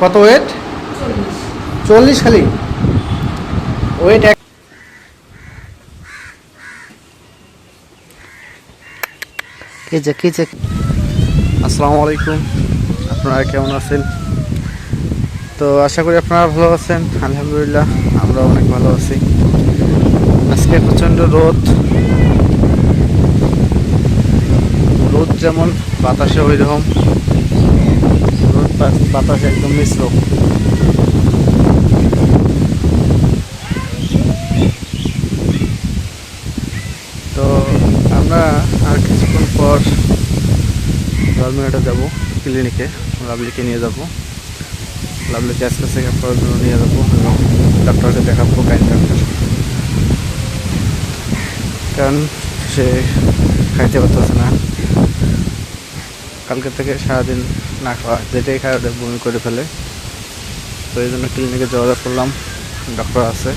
কত ওয়েট চল্লিশ। খালি? ওয়েট এক কেজে কেজে আসসালামু আলাইকুম। আপনারা কেমন আছেন? তো আশা করি আপনারা ভালো আছেন। আলহামদুলিল্লাহ আমরা অনেক ভালো আছি। আজকে প্রচণ্ড রোদ। রোদ যেমন বাতাসে ওই রকম রোদ বা- একদম মিশ্র তো আমরা আর কিছুক্ষণ পর ডলমিনাটা যাব ক্লিনিকে লাভলিকে নিয়ে যাব। লাভলিকে আজকে চেক আপ করার নিয়ে যাব এবং ডক্টরকে দেখাবো গাইন ডাক্তার কারণ সে খাইতে পারতেছে না। কালকে থেকে সারাদিন না খাওয়া, যেটাই খায় ওটা বমি করে ফেলে। তো এই জন্য ক্লিনিকে যোগাযোগ করলাম, ডক্টর আছে।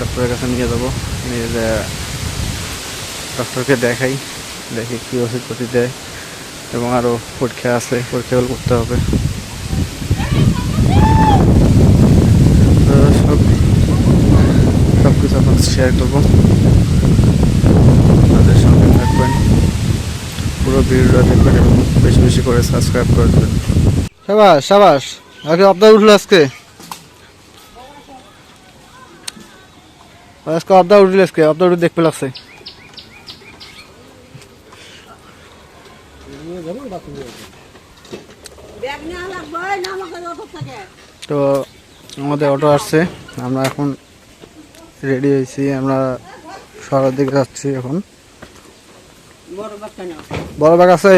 ডক্টরের কাছে নিয়ে যাব, নিয়ে যে ডক্টরকে দেখাই, দেখি কী ওষুধপাতি দেয় এবং আরও পরীক্ষা আছে পরীক্ষাগুলো করতে হবে। সব সব কিছু আপনার শেয়ার করব। ভিডিওটা দেখবেন এবং বেশি বেশি করে সাবস্ক্রাইব করে দেবেন। সাবাস সাবাস আজকে আপনার উঠল আজকে। আজকে আপনার আজকে আপনার উঠে দেখতে লাগছে। তো আমাদের অটো আসছে, আমরা এখন রেডি হয়েছি, আমরা শহরের দিকে যাচ্ছি এখন। বড় ব্যাগ আছে?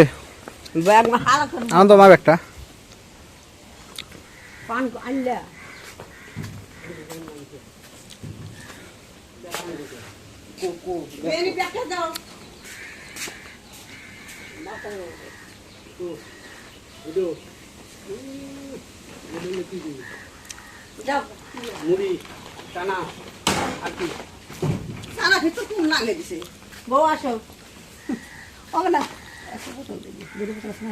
করে তো আমার ব্যাগটা মুড়ি টানা আর কি? সারা ভিতর কম লাগে দিছে? বউ আসো। হবে না একশো বোতল দিবি দুটো বোতল আছে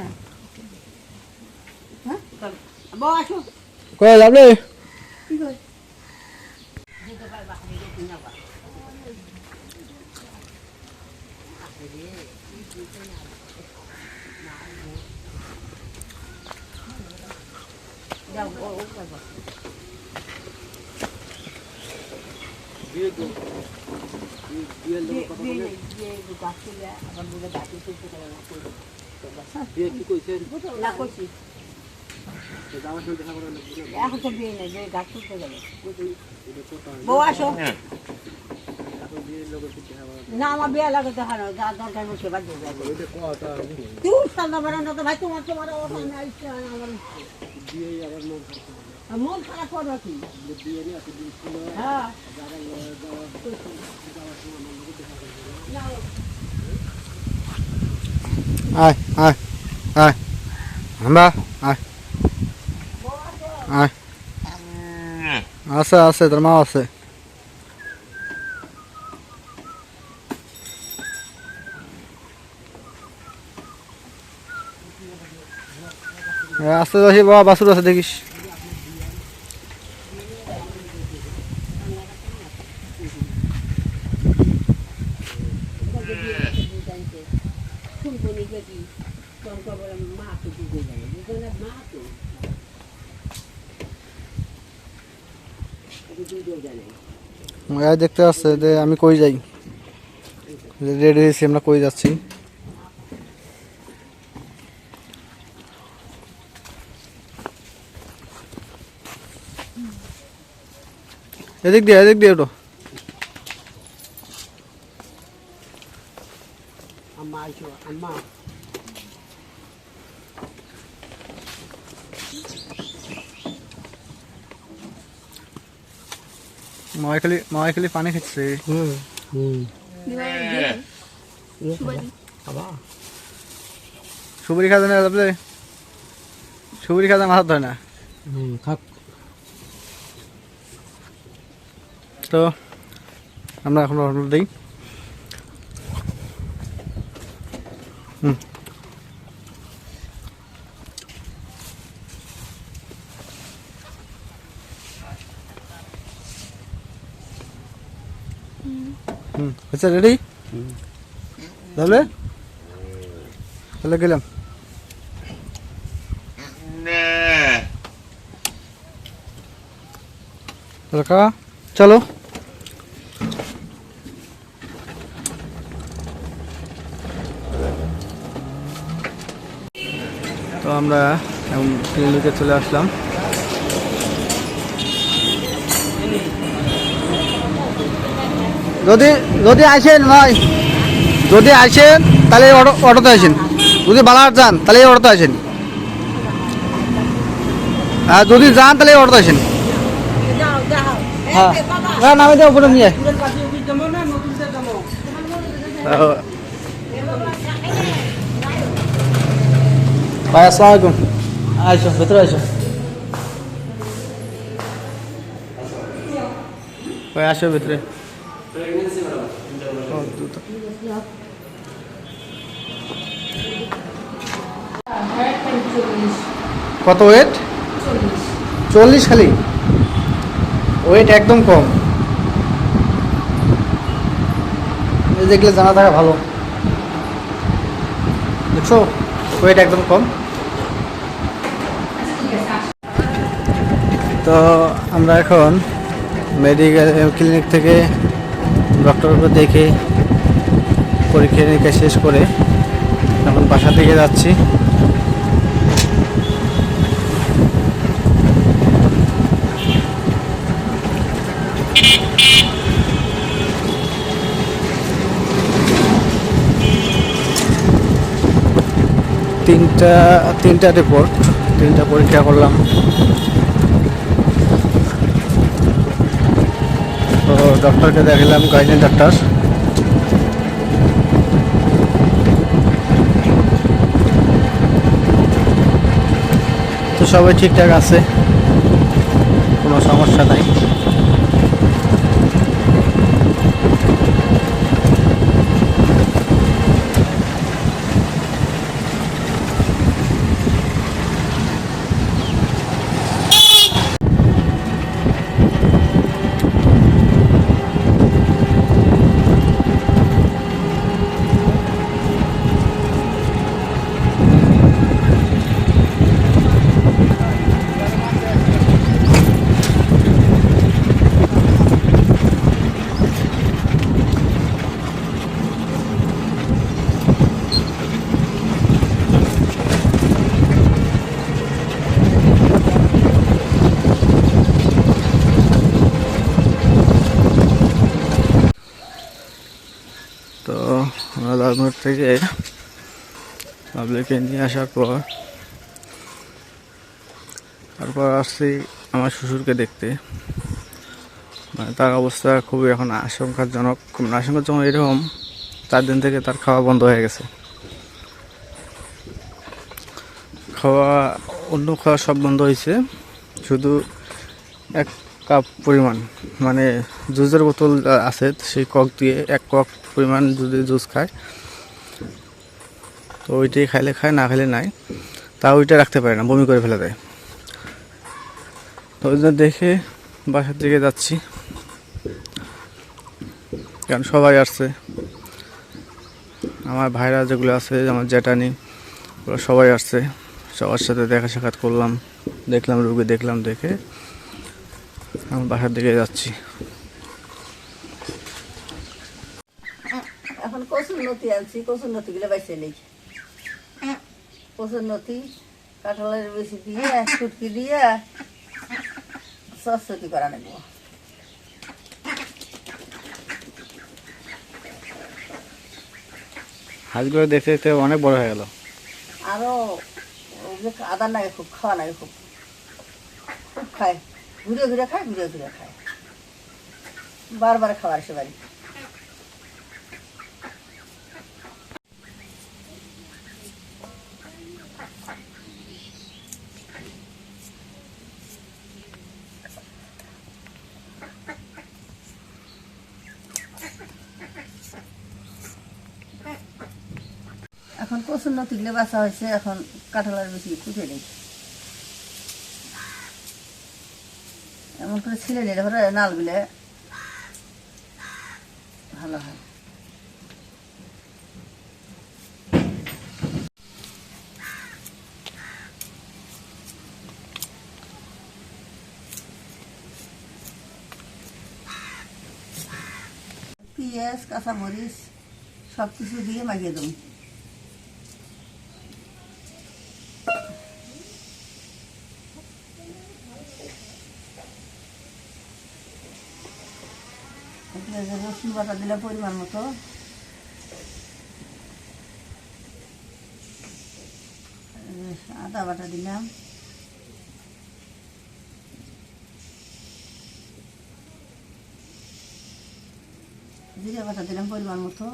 না আমার দেখা এখন তো বিয়ে নেই যে বিয়ে দরকার বসে বাদ তুই সামনে তো ভাই তোমার তোমার দিয়ে আবার মন খারাপ করবে কি হ্যাঁ। আয় আয় আয়। আমরা, আয়। আছে আছে, তোর মা আছে। আস্তে যাচ্ছি বাবা, বাসুর আছে, দেখিস শুনব নি যদি তোর খবর মা তো দিয়ে যাবে বুঝলো না মা তো এ দেখতে আসছে যে আমি কই যাই? রেডি হয়েছি, আমরা কই যাচ্ছি? এদিক দিয়ে এদিক দিয়ে ওটো মামাই খালি মামাই খালি পানি খাচ্ছে। হুম হুম। খাওয়া যায় না তারপরে সুপুরি খাওয়া মাথা ধরে না। হুম তো আমরা এখন অর্ডার দিই। হুম। হুম আচ্ছা রেডি তাহলে? তাহলে গেলাম। চলো। তো আমরা এখন ক্লিনিকে চলে আসলাম। যদি যদি আসেন ভাই, যদি আসেন, তাহলে অটো অটোতে আসেন। যদি বালাহাট যান, তাহলে অটোতে আসেন। আর যদি যান, তাহলে অটোতে আসেন। হ্যাঁ। হ্যাঁ নামে দেওয়া উপরে নিয়ে ভাই, আসসালামু আলাইকুম। আইসো, ভেতরে আইসো। ভাই, আসো ভেতরে। দুটো। কত ওয়েট চল্লিশ খালি? ওয়েট একদম কম। দেখলে জানা থাকা ভালো। দেখছ? ওয়েট একদম কম। তো আমরা এখন মেডিকেল ক্লিনিক থেকে ডক্টরকে দেখে পরীক্ষা নিরীক্ষা শেষ করে এখন বাসা থেকে যাচ্ছি। তিনটা তিনটা রিপোর্ট তিনটা পরীক্ষা করলাম তো ডক্টরকে দেখলাম গাইনি ডাক্তার। তো সবাই ঠিকঠাক আছে? কোনো সমস্যা নাই তো আমরা লালমোড় থেকে পাবলিকে নিয়ে আসার পর, তারপর আসছি আমার শ্বশুরকে দেখতে। মানে তার অবস্থা খুবই এখন আশঙ্কাজনক। মানে আশঙ্কাজনক এরকম, চার দিন থেকে তার খাওয়া বন্ধ হয়ে গেছে। খাওয়া, অন্য খাওয়া সব বন্ধ হয়েছে। শুধু এক কাপ পরিমাণ মানে জুসের বোতল আছে, সেই কক দিয়ে এক কক পরিমাণ যদি জুস খায়। তো ওইটাই খাইলে খায়, না খাইলে নাই। তা ওইটা রাখতে পারে না, বমি করে ফেলে দেয়। তো ওই জন্য দেখে বাসার দিকে যাচ্ছি। কারণ সবাই আসছে। আমার ভাইরা যেগুলো আছে আমার জ্যাঠানি, ওরা সবাই আসছে। সবার সাথে দেখা সাক্ষাৎ করলাম, দেখলাম রুগী দেখলাম, দেখে আমি বাসার দিকে যাচ্ছি। এখন কচুর নতি আনছি, কচুর নতি গুলো বাইসে নেই। কচুর নতি কাঁঠালের বেশি দিয়ে সুটকি দিয়ে সরস্বতী করা নেব। হাঁসগুলো দেখতে দেখতে অনেক বড় হয়ে গেল। আরও ওগুলো আদার লাগে খুব খাওয়া লাগে খুব খুব খায়। ঘুরে ঘুরে খায় ঘুরে ঘুরে খায়। বারবার খাওয়ার সে বাড়ি এখন কচুর নতিগুলো বাঁচা হয়েছে, এখন কাঁঠালের বেশি কুটে নেই। এমন করে ছিলে নিলে পরে নালগুলো ভালো হয়। পেঁয়াজ, কাঁচামরিচ সব কিছু দিয়ে মাখিয়ে দেবো। রসুন বাটা দিলাম পরিমাণ মতো। আদা বাটা দিলাম। জিরে বাটা দিলাম পরিমাণ মতো।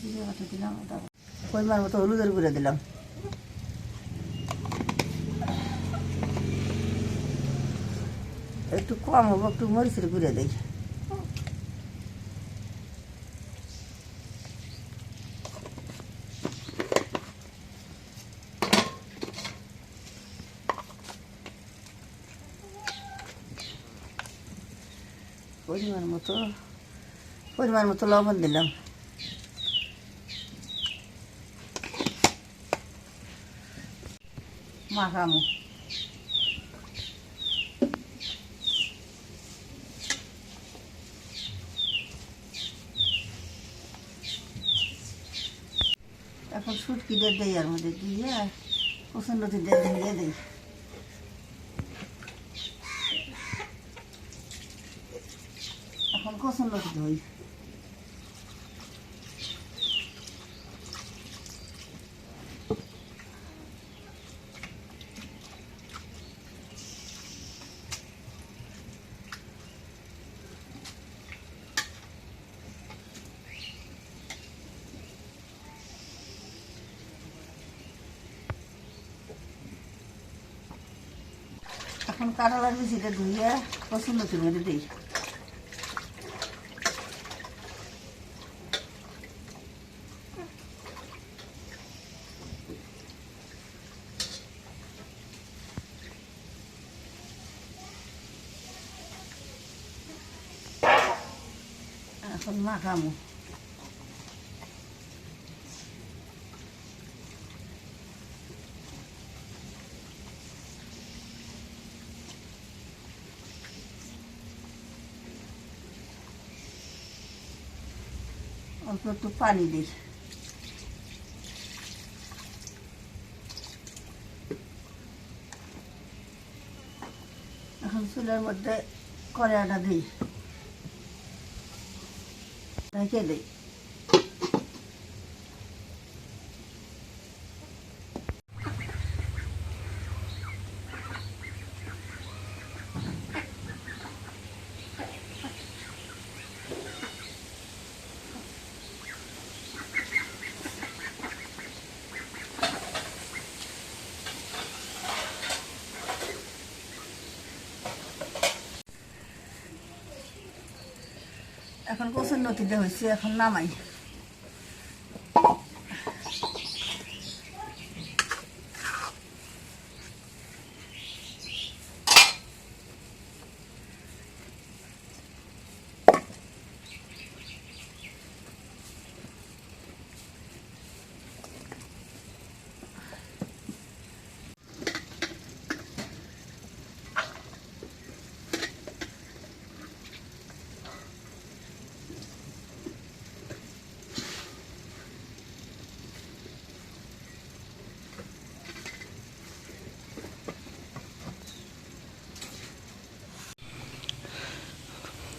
জিরে বাটা দিলাম, আদা পরিমাণ মতো হলুদের গুঁড়ো দিলাম। একটু কম হব, একটু মরিচের গুঁড়ো দিই পরিমাণ মতো পরিমাণ মতো লবণ দিলাম। মাখামো। এখন সুটকি দিয়ে দেই আর মধ্যে দিয়ে প্রচণ্ড দিয়ে দিয়ে দিই। এখন কচুর লতি ধুই এখন কাঁঠালার বিচিটা ধুইয়া পছন্দ মধ্যে দিই এখন মাখামো অল্প একটু পানি দিই এখন চুলের মধ্যে কড়াইটা দিই ঢেকে দিই এখন কচুর নতিটা হয়েছে এখন নামাই।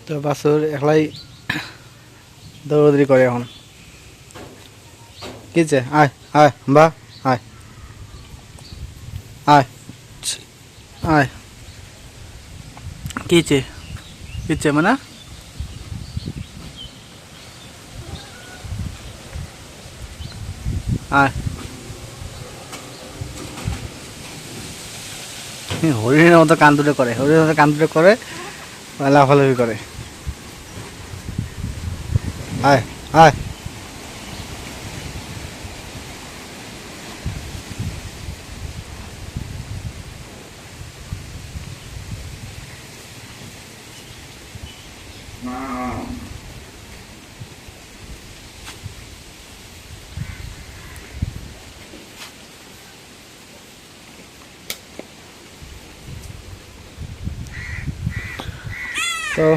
তো বাসুর একলাই দৌড়দৌড়ি করে এখন। কিছে? আয় আয় বা আয়। আয় আয়। কিছে? কিছে মানে? হরিণের মতো কান করে, হরিণের মতো কান করে, লাফালাফি করে। আয় আয় তো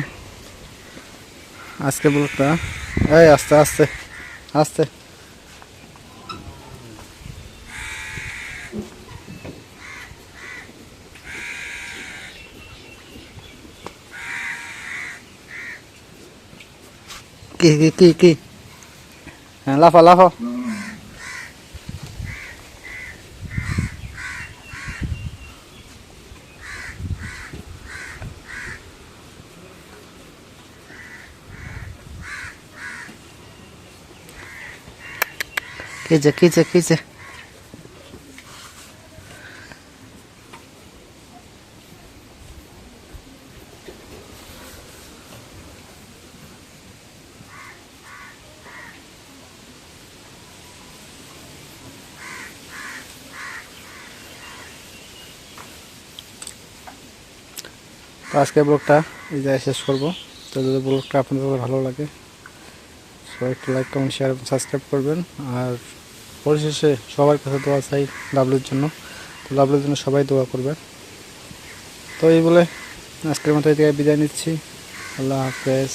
আজকে ব্লগটা এই আস্তে আস্তে আস্তে। কি কি কি কি? হ্যাঁ লাফা কিছে কিছে তো আজকে ব্লগটা এই জায়গায় শেষ করব। তো যদি ব্লগটা আপনাদের ভালো লাগে, সবাই একটু লাইক কমেন্ট শেয়ার সাবস্ক্রাইব করবেন। আর পরিশেষে সবার কাছে দোয়া চাই ডাবলুর জন্য। তো ডাবলুর জন্য সবাই দোয়া করবে। তো এই বলে আজকের মতো জায়গায় বিদায় নিচ্ছি। আল্লাহ হাফেজ।